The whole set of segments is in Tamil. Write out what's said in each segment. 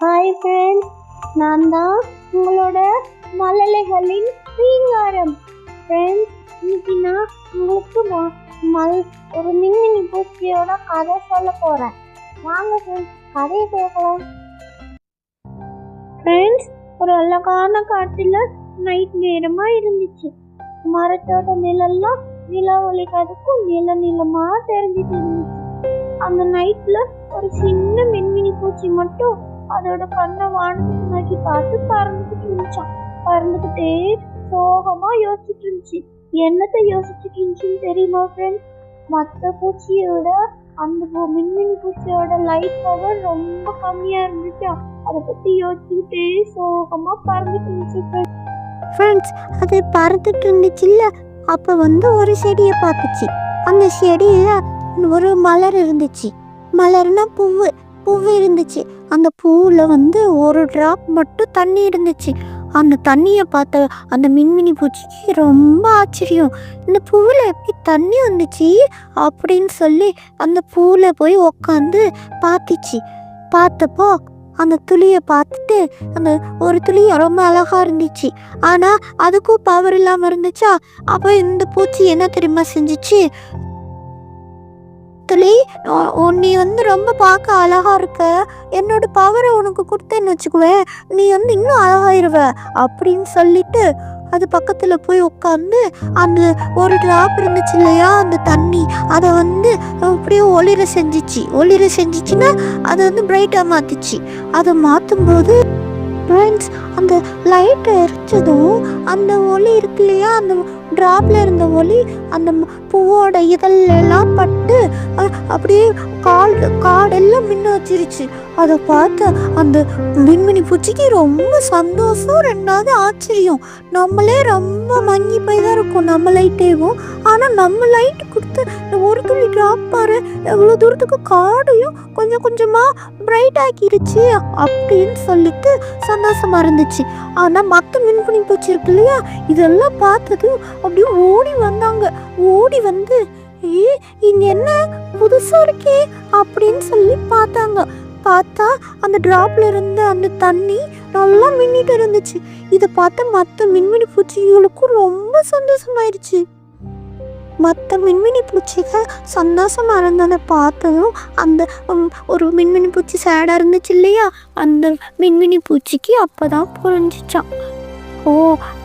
ஹாய் ஃப்ரெண்ட்ஸ் நான் தான் உங்களோட மழலைகளின் ரீங்காரம் ஃப்ரெண்ட்ஸ் இன்னைக்கு நான் உங்களுக்கு ம- மல் ஒரு மின்மினி பூச்சியோட கதை சொல்ல போகிறேன் வாங்க ஃப்ரெண்ட்ஸ் கதையை கேட்கலாம் ஃப்ரெண்ட்ஸ் ஒரு அழகான காட்டில் நைட் நேரமாக இருந்துச்சு. மரத்தோட நிழல்லாம் நிலா ஒளிக்கிறதுக்கும் நில நிலமா தெரிஞ்சிட்டு இருந்துச்சு. அந்த நைட்ல ஒரு சின்ன மின்மினி பூச்சி மட்டும் அதோட கண்ணை வானத்துக்கு நோக்கி பார்த்து பறந்துக்கிட்டு இருந்துச்சான் பறந்துக்கிட்டே சோகமா யோசிச்சுட்டு இருந்துச்சு. என்னத்தை யோசிச்சுட்டு இருந்துச்சுன்னு தெரியுமா ஃப்ரெண்ட்ஸ் மற்ற பூச்சியை விட அந்த மின்மினி பூச்சியோட லைட் பவர் ரொம்ப கம்மியா இருந்துச்சா அதை பத்தி யோசிச்சுக்கிட்டே சோகமா பறந்துட்டு இருந்துச்சு ஃப்ரெண்ட்ஸ் அது பறந்துட்டு இருந்துச்சுல்ல? அப்போ வந்து ஒரு செடியை பார்த்துச்சு. அந்த செடியில் ஒரு மலர் இருந்துச்சு. மலர்னா பூவு பூவு இருந்துச்சு. அந்த பூவில் வந்து ஒரு ட்ராப் மட்டும் தண்ணி இருந்துச்சு. அந்த தண்ணியை பார்த்த அந்த மின்மினி பூச்சிக்கு ரொம்ப ஆச்சரியம். இந்த பூவில் எப்படி தண்ணி வந்துச்சு அப்படின்னு சொல்லி அந்த பூவில் போய் உக்காந்து பார்த்துச்சு. பார்த்தப்போ அந்த துளியை பார்த்துட்டு அந்த ஒரு துளி ரொம்ப அழகாக இருந்துச்சு. ஆனால் அதுக்கும் பவர் இல்லாமல் இருந்துச்சா? அப்போ இந்த பூச்சி என்ன தெரியுமா செஞ்சுச்சு? துளி உ- நீ வந்து ரொம்ப பார்க்க அழகா இருக்க. என்னோட பவரை உனக்கு கொடுத்தேன்னு வச்சுக்குவேன். நீ வந்து இன்னும் அழகாயிருவ. அப்படின்னு சொல்லிட்டு அது பக்கத்தில் போய் உட்காந்து அந்த ஒரு டிராப் இருந்துச்சு இல்லையா? அந்த தண்ணி. அதை வந்து அப்படியே ஒளிர செஞ்சிச்சு. ஒளிர செஞ்சிச்சுன்னா அதை வந்து பிரைட்டாக மாற்றிச்சு அதை மாற்றும்போது ஃப்ரெண்ட்ஸ் அந்த லைட்டை எரிச்சதும் அந்த ஒளி இருக்கு இல்லையா? அந்த ட்ராப்ல இருந்த ஒளி அந்த பூவோட இதழ்ல எல்லாம் பட்டு அப்படியே கால் காடெல்லாம் மின்ன வச்சிருச்சு. அதை பார்த்து அந்த மின்மினி பூச்சிக்கு ரொம்ப சந்தோஷம் ரெண்டாவது ஆச்சரியம். நம்மளே ரொம்ப மங்கி போய் தான் இருக்கும். நம்ம லைட்டேவும் ஆனால் நம்ம லைட் கொடுத்து இந்த ஒரு துளி ட்ராப் பாரு எவ்வளோ தூரத்துக்கு காடையும் கொஞ்சம் கொஞ்சமாக பிரைட் ஆக்கிடுச்சு அப்படின்னு சொல்லிட்டு சந்தோஷமா இருந்துச்சு. ஆனால் மற்ற மின்மினி பூச்சி இருக்கு இல்லையா? இதெல்லாம் பார்த்ததும் அப்படியே ஓடி வந்தாங்க. ஓடி வந்து ஏ இது என்ன புதுசாக இருக்கே? அப்படின்னு சொல்லி பார்த்தாங்க. பார்த்தா அந்த ட்ராப்பில் இருந்த அந்த தண்ணி நல்லா மின்னிட்டு இருந்துச்சு. இதை பார்த்து மற்ற மின்மினி பூச்சிகளுக்கும் ரொம்ப சந்தோஷமாயிருச்சு. மற்ற மின்மினி பூச்சிகள் சந்தோஷமாக இருந்ததை பார்த்ததும் அந்த ஒரு மின்மினி பூச்சி சேடாக இருந்துச்சு இல்லையா? அந்த மின்மினி பூச்சிக்கு அப்போ தான் புரிஞ்சிச்சான் ஓ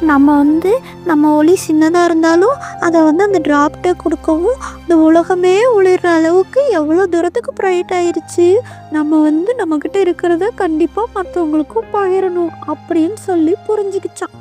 நம்ம வந்து நம்ம ஒளி சின்னதாக இருந்தாலும் அதை வந்து அந்த டிராப்டே கொடுக்கவும் இந்த உலகமே ஒளிர்ற அளவுக்கு எவ்வளோ தூரத்துக்கு ப்ரைட் ஆயிடுச்சு நம்ம வந்து நம்மக்கிட்ட இருக்கிறத கண்டிப்பாக மற்றவங்களுக்கும் பகிரணும் அப்படின்னு சொல்லி புரிஞ்சுக்கிச்சான்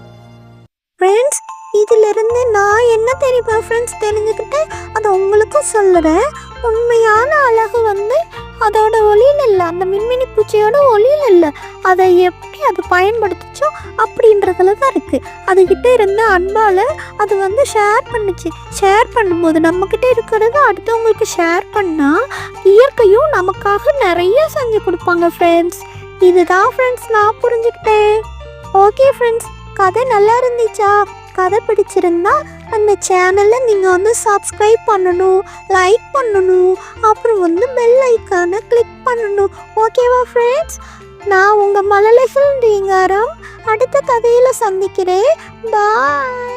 ஃப்ரெண்ட்ஸ் இதிலிருந்து நான் என்ன தெரியுமா ஃப்ரெண்ட்ஸ் தெரிஞ்சுக்கிட்டேன் அதை உங்களுக்கும் சொல்லுறேன். உண்மையான அழகு வந்து அதோட ஒளியில் இல்லை அந்த மின்மினி பூச்சியோட ஒளியில் இல்லை. அதை எப்படி அது பயன்படுத்துச்சோ அப்படின்றதுல தான் இருக்குது அதுகிட்ட இருந்த அன்பால் அது வந்து ஷேர் பண்ணுச்சு. ஷேர் பண்ணும்போது நம்மக்கிட்ட இருக்கிறத அடுத்தவங்களுக்கு ஷேர் பண்ணால் இயற்கையும் நமக்காக நிறைய செஞ்சு கொடுப்பாங்க ஃப்ரெண்ட்ஸ் இதுதான் ஃப்ரெண்ட்ஸ் நான் புரிஞ்சுக்கிட்டேன். ஓகே ஃப்ரெண்ட்ஸ் கதை நல்லா இருந்துச்சா? கதை பிடிச்சிருந்தா அந்த சேனலை நீங்கள் வந்து சப்ஸ்கிரைப் பண்ணணும் லைக் பண்ணணும் அப்புறம் வந்து பெல் ஐக்கானை கிளிக் பண்ணணும். ஓகேவா ஃப்ரெண்ட்ஸ் நான் உங்கள் மழலைகள் ரீங்காரம் அடுத்த கதையில் சந்திக்கிறேன். பாய்